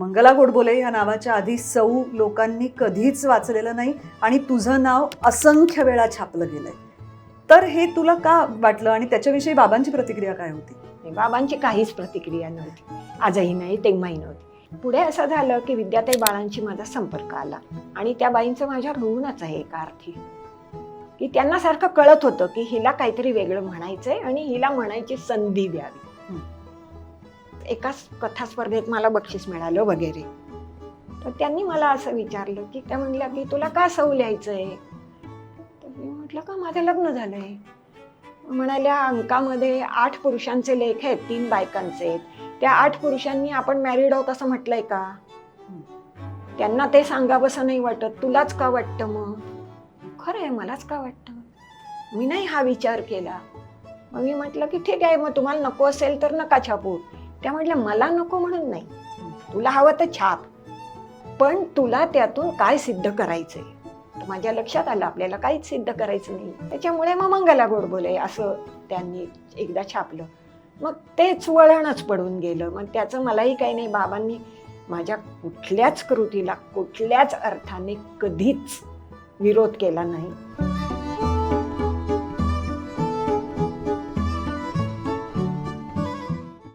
मंगला गोडबोले या नावाच्या आधी सौ लोकांनी कधीच वाचलेलं नाही आणि तुझं नाव असंख्य वेळा छापलं गेलंय. तर हे तुला का वाटलं आणि त्याच्याविषयी बाबांची प्रतिक्रिया काय होती? बाबांची काहीच प्रतिक्रिया नव्हती. आजही नाही तेव्हाही नव्हती. पुढे असं झालं की विद्याताई बाळांशी माझा संपर्क आला आणि त्या बाईंचं माझ्यावर ऋणच आहे एका अर्थी की त्यांना सारखं कळत होतं की हिला काहीतरी वेगळं म्हणायचंय आणि हिला म्हणायची संधी द्यावी. एकाच कथा स्पर्धेत मला बक्षीस मिळालं वगैरे. तर त्यांनी मला असं विचारलं की त्या म्हणल्या की तुला का सौ आहे तर मी म्हटलं का माझं लग्न झालं आहे म्हणाल्या अंकामध्ये आठ पुरुषांचे लेख आहेत तीन बायकांचे त्या आठ पुरुषांनी आपण मॅरिड आहोत असं म्हटलंय का? त्यांना ते सांगावंसं नाही वाटत. तुलाच का वाटतं मग? खरं आहे मलाच का वाटतं? मी नाही हा विचार केला. मग मी म्हटलं की ठीक आहे मग तुम्हाला नको असेल तर नका छापू. त्या म्हटल्या मला नको म्हणून नाही. तुला हवं तर छाप. पण तुला त्यातून काय सिद्ध करायचंय? तर माझ्या लक्षात आलं आपल्याला काहीच सिद्ध करायचं नाही. त्याच्यामुळे मग मंगला गोड बोले असं त्यांनी एकदा छापलं. मग तेच वळणच पडून गेलं. मग त्याचं मलाही काही नाही. बाबांनी माझ्या कुठल्याच कृतीला कुठल्याच अर्थाने कधीच विरोध केला नाही.